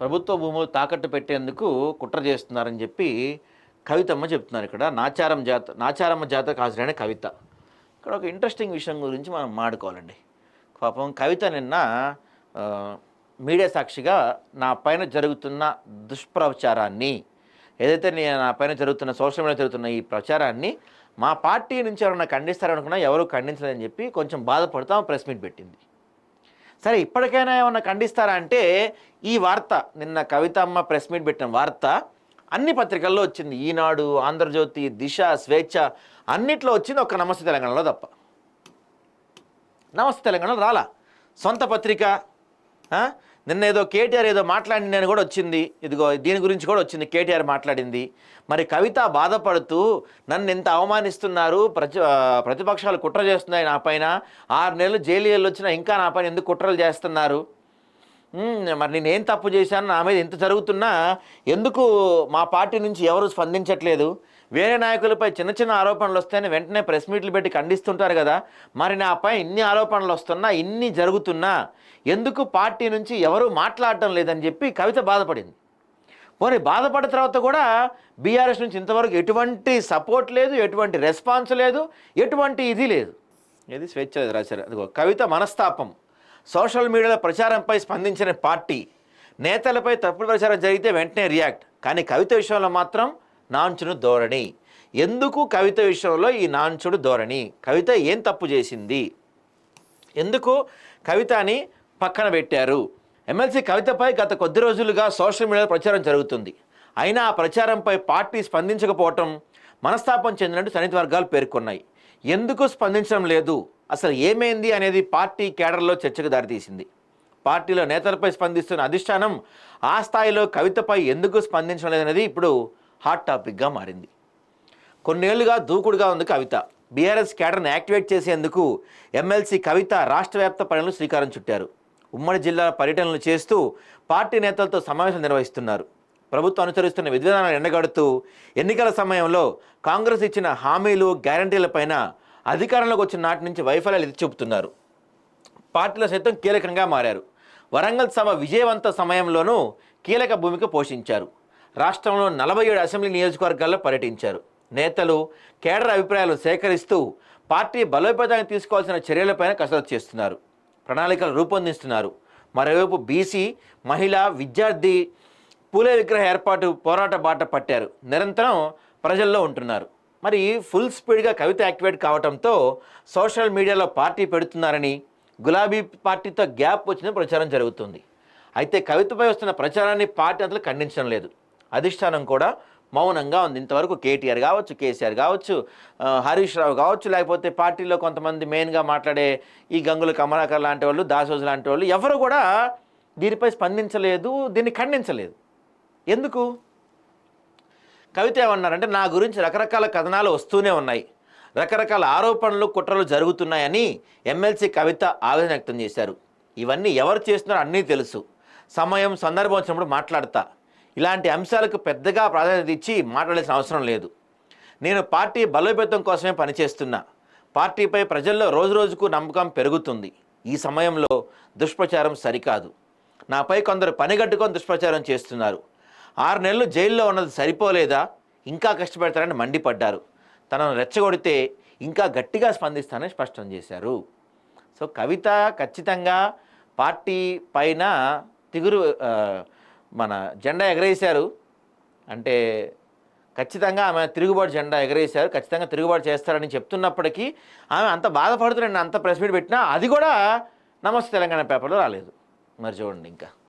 ప్రభుత్వ భూములు తాకట్టు పెట్టేందుకు కుట్ర చేస్తున్నారని చెప్పి కవితమ్మ చెప్తున్నారు ఇక్కడ. నాచారం జాత నాచారమ్మ జాత హాజరైన కవిత. ఇక్కడ ఒక ఇంట్రెస్టింగ్ విషయం గురించి మనం మాడుకోవాలండి. పాపం కవిత నిన్న మీడియా సాక్షిగా నా పైన జరుగుతున్న దుష్ప్రచారాన్ని ఏదైతే నేను నా పైన జరుగుతున్న సోషల్ మీడియా జరుగుతున్న ఈ ప్రచారాన్ని మా పార్టీ నుంచి ఎవరైనా ఖండిస్తారనుకున్నా ఎవరు ఖండించలేదని చెప్పి కొంచెం బాధపడుతూ ప్రెస్ మీట్ పెట్టింది. సరే ఇప్పటికైనా ఏమన్నా ఖండిస్తారా అంటే ఈ వార్త నిన్న కవితమ్మ ప్రెస్ మీట్ పెట్టిన వార్త అన్ని పత్రికల్లో వచ్చింది. ఈనాడు ఆంధ్రజ్యోతి దిశ స్వేచ్ఛ అన్నిట్లో వచ్చింది ఒక నమస్తే తెలంగాణలో తప్ప. నమస్తే తెలంగాణలో రాలా. సొంత పత్రిక నిన్న ఏదో కేటీఆర్ ఏదో మాట్లాడింది అని కూడా వచ్చింది. ఇదిగో దీని గురించి కూడా వచ్చింది. కేటీఆర్ మాట్లాడింది. మరి కవిత బాధపడుతూ నన్ను ఎంత అవమానిస్తున్నారు. ప్రతి ప్రతిపక్షాలు కుట్ర చేస్తున్నాయి నా పైన. ఆరు నెలలు జైలు వచ్చినా ఇంకా నా పైన ఎందుకు కుట్రలు చేస్తున్నారు? మరి నేను ఏం తప్పు చేశాను? నా మీద ఇంత జరుగుతున్నా ఎందుకు మా పార్టీ నుంచి ఎవరు స్పందించట్లేదు? వేరే నాయకులపై చిన్న చిన్న ఆరోపణలు వస్తేనే వెంటనే ప్రెస్ మీట్లు పెట్టి ఖండిస్తుంటారు కదా. మరి నాపై ఇన్ని ఆరోపణలు వస్తున్నా ఇన్ని జరుగుతున్నా ఎందుకు పార్టీ నుంచి ఎవరు మాట్లాడటం లేదని చెప్పి కవిత బాధపడింది. పోనీ బాధపడిన తర్వాత కూడా బీఆర్ఎస్ నుంచి ఇంతవరకు ఎటువంటి సపోర్ట్ లేదు ఎటువంటి రెస్పాన్స్ లేదు ఎటువంటి ఇది లేదు. ఇది స్వేచ్ఛ రాశారు? అదిగో కవిత మనస్తాపం. సోషల్ మీడియాలో ప్రచారంపై స్పందించిన పార్టీ. నేతలపై తప్పుడు ప్రచారం జరిగితే వెంటనే రియాక్ట్. కానీ కవిత విషయంలో మాత్రం నాంచును ధోరణి. ఎందుకు కవిత విషయంలో ఈ నాంచుడు ధోరణి? కవిత ఏం తప్పు చేసింది? ఎందుకు కవితని పక్కన పెట్టారు? ఎమ్మెల్సీ కవితపై గత కొద్ది రోజులుగా సోషల్ మీడియాలో ప్రచారం జరుగుతుంది. అయినా ఆ ప్రచారంపై పార్టీ స్పందించకపోవటం మనస్తాపం చెందినట్టు సన్నిహిత వర్గాలు పేర్కొన్నాయి. ఎందుకు స్పందించడం లేదు? అసలు ఏమైంది అనేది పార్టీ కేడర్లో చర్చకు దారితీసింది. పార్టీలో నేతలపై స్పందిస్తున్న అధిష్టానం ఆ స్థాయిలో కవితపై ఎందుకు స్పందించడం లేదనేది ఇప్పుడు హాట్ టాపిక్గా మారింది. కొన్నేళ్ళుగా దూకుడుగా ఉంది కవిత. బీఆర్ఎస్ క్యాడర్ను యాక్టివేట్ చేసేందుకు ఎమ్మెల్సీ కవిత రాష్ట్ర వ్యాప్త పనులు శ్రీకారం చుట్టారు. ఉమ్మడి జిల్లాల పర్యటనలు చేస్తూ పార్టీ నేతలతో సమావేశం నిర్వహిస్తున్నారు. ప్రభుత్వం అనుసరిస్తున్న విధానాలను ఎండగడుతూ ఎన్నికల సమయంలో కాంగ్రెస్ ఇచ్చిన హామీలు గ్యారంటీలపైన అధికారంలోకి వచ్చిన నాటి నుంచి వైఫల్యాలు ఎత్తి చెబుతున్నారు పార్టీలో సైతం కీలకంగా మారారు. వరంగల్ సభ విజయవంత సమయంలోనూ కీలక భూమిక పోషించారు. రాష్ట్రంలో నలభై ఏడు అసెంబ్లీ నియోజకవర్గాల్లో పర్యటించారు. నేతలు కేడర్ అభిప్రాయాలు సేకరిస్తూ పార్టీ బలోపేతానికి తీసుకోవాల్సిన చర్యలపైన కసరత్తు చేస్తున్నారు. ప్రణాళికలు రూపొందిస్తున్నారు. మరోవైపు బీసీ మహిళ విద్యార్థి పూలే విగ్రహ ఏర్పాటు పోరాట బాట పట్టారు. నిరంతరం ప్రజల్లో ఉంటున్నారు. మరి ఫుల్ స్పీడ్గా కవిత యాక్టివేట్ కావడంతో సోషల్ మీడియాలో పార్టీ పెడుతున్నారని గులాబీ పార్టీతో గ్యాప్ వచ్చిన ప్రచారం జరుగుతుంది. అయితే కవితపై వస్తున్న ప్రచారాన్ని పార్టీ అంతలు ఖండించడం లేదు. అధిష్టానం కూడా మౌనంగా ఉంది. ఇంతవరకు కేటీఆర్ కావచ్చు కేసీఆర్ కావచ్చు హరీష్ రావు కావచ్చు లేకపోతే పార్టీలో కొంతమంది మెయిన్గా మాట్లాడే ఈ గంగుల కమలాకర్ లాంటి వాళ్ళు దాసోజు లాంటి వాళ్ళు ఎవరు కూడా దీనిపై స్పందించలేదు దీన్ని ఖండించలేదు. ఎందుకు? కవిత ఏమన్నారంటే నా గురించి రకరకాల కథనాలు వస్తూనే ఉన్నాయి. రకరకాల ఆరోపణలు కుట్రలు జరుగుతున్నాయని ఎమ్మెల్సీ కవిత ఆవేదన వ్యక్తం చేశారు. ఇవన్నీ ఎవరు చేస్తున్నారో అన్నీ తెలుసు. సమయం సందర్భం వచ్చినప్పుడు మాట్లాడతా. ఇలాంటి అంశాలకు పెద్దగా ప్రాధాన్యత ఇచ్చి మాట్లాడాల్సిన అవసరం లేదు. నేను పార్టీ బలోపేతం కోసమే పనిచేస్తున్నా. పార్టీపై ప్రజల్లో రోజురోజుకు నమ్మకం పెరుగుతుంది. ఈ సమయంలో దుష్ప్రచారం సరికాదు. నాపై కొందరు పనిగట్టుకొని దుష్ప్రచారం చేస్తున్నారు. ఆరు నెలలు జైల్లో ఉన్నది సరిపోలేదా? ఇంకా కష్టపెడతారని మండిపడ్డారు. తనను రెచ్చగొడితే ఇంకా గట్టిగా స్పందిస్తానని స్పష్టం చేశారు. సో కవిత ఖచ్చితంగా పార్టీ పైన తిగురు మన జెండా ఎగరేశారు. అంటే ఖచ్చితంగా ఆమె తిరుగుబాటు జెండా ఎగరేశారు. ఖచ్చితంగా తిరుగుబాటు చేస్తారని చెప్తున్నప్పటికీ ఆమె అంత బాధపడుతున్నాను అంత ప్రెస్ మీట్ పెట్టినా అది కూడా నమస్తే తెలంగాణ పేపర్లో రాలేదు. మరి చూడండి ఇంకా.